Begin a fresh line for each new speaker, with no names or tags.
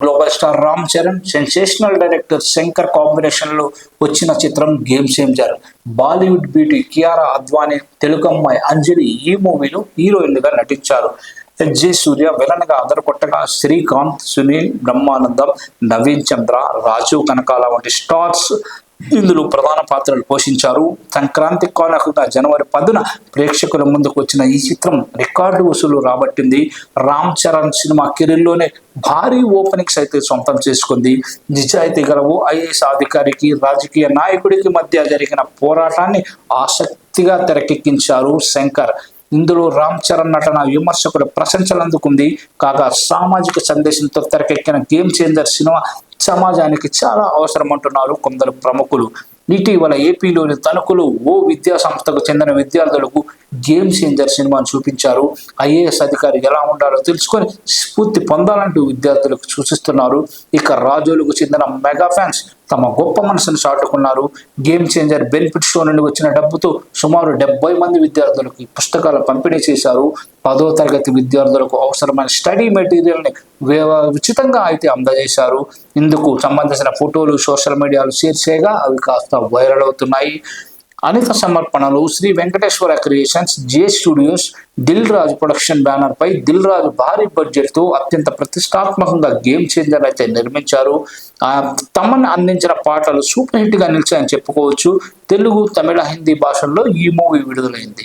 Global star Ram Charan sensational director Shankar కాంబినేషన్లో వచ్చిన చిత్రం Game Changer Bollywood beauty Kiara Advani తెలుగమ్మాయి Anjali ఈ మూవీలో హీరోయిన్గా నటించారు. జే సూర్య విలన్గా అదరకొట్టగా శ్రీకాంత్ సునీల్ బ్రహ్మానందం నవీన్ చంద్ర రాజు కనకాల వంటి స్టార్స్ ఇందులో ప్రధాన పాత్రలు పోషించారు. సంక్రాంతి కానుకగా జనవరి పదున ప్రేక్షకుల ముందుకు వచ్చిన ఈ చిత్రం రికార్డు వసూలు రాబట్టింది. రామ్ చరణ్ సినిమా కెరీర్లోనే భారీ ఓపెనింగ్స్ అయితే సొంతం చేసుకుంది. నిజాయితీ గలవు ఐఏఎస్ అధికారికి రాజకీయ నాయకుడికి మధ్య జరిగిన పోరాటాన్ని ఆసక్తిగా తెరకెక్కించారు శంకర్. ఇందులో రామ్ చరణ్ నటన విమర్శకుల ప్రశంసలు అందుకుంది కాగా సామాజిక సందేశంతో తెరకెక్కిన గేమ్ చేంజర్ సినిమా సమాజానికి చాలా అవసరం అంటున్నారు కొందరు ప్రముఖులు. ఇటీవల ఏపీలోని తణుకులు ఓ విద్యా సంస్థకు చెందిన విద్యార్థులకు గేమ్ చేంజర్ సినిమాను చూపించారు. ఐఏఎస్ అధికారి ఎలా ఉండాలో తెలుసుకొని స్ఫూర్తి పొందాలంటూ విద్యార్థులకు సూచిస్తున్నారు. ఇక రాజోలకు చెందిన మెగా ఫ్యాన్స్ తమ గొప్ప మనసును చాటుకున్నారు. గేమ్ చేంజర్ బెనిఫిట్ షో నుండి వచ్చిన డబ్బుతో సుమారు డెబ్బై మంది విద్యార్థులకు పుస్తకాలు పంపిణీ చేశారు. పదో తరగతి విద్యార్థులకు అవసరమైన స్టడీ మెటీరియల్ని ఉచితంగా అయితే అందజేశారు. ఇందుకు సంబంధించిన ఫోటోలు సోషల్ మీడియాలు షేర్ చేయగా అవి కాస్త వైరల్ అవుతున్నాయి. Anitha సమర్పణలు Sri Venkateswara Creations J Studios Dil Raju production banner పై దిల్ రాజు భారీ బడ్జెట్తో అత్యంత ప్రతిష్టాత్మకంగా గేమ్ చేంజర్ అయితే నిర్మించారు. ఆ తమన్ అందించిన పాటలు సూపర్ హిట్గా నిలిచాయని చెప్పుకోవచ్చు. తెలుగు తమిళ హిందీ భాషల్లో ఈ మూవీ విడుదలైంది.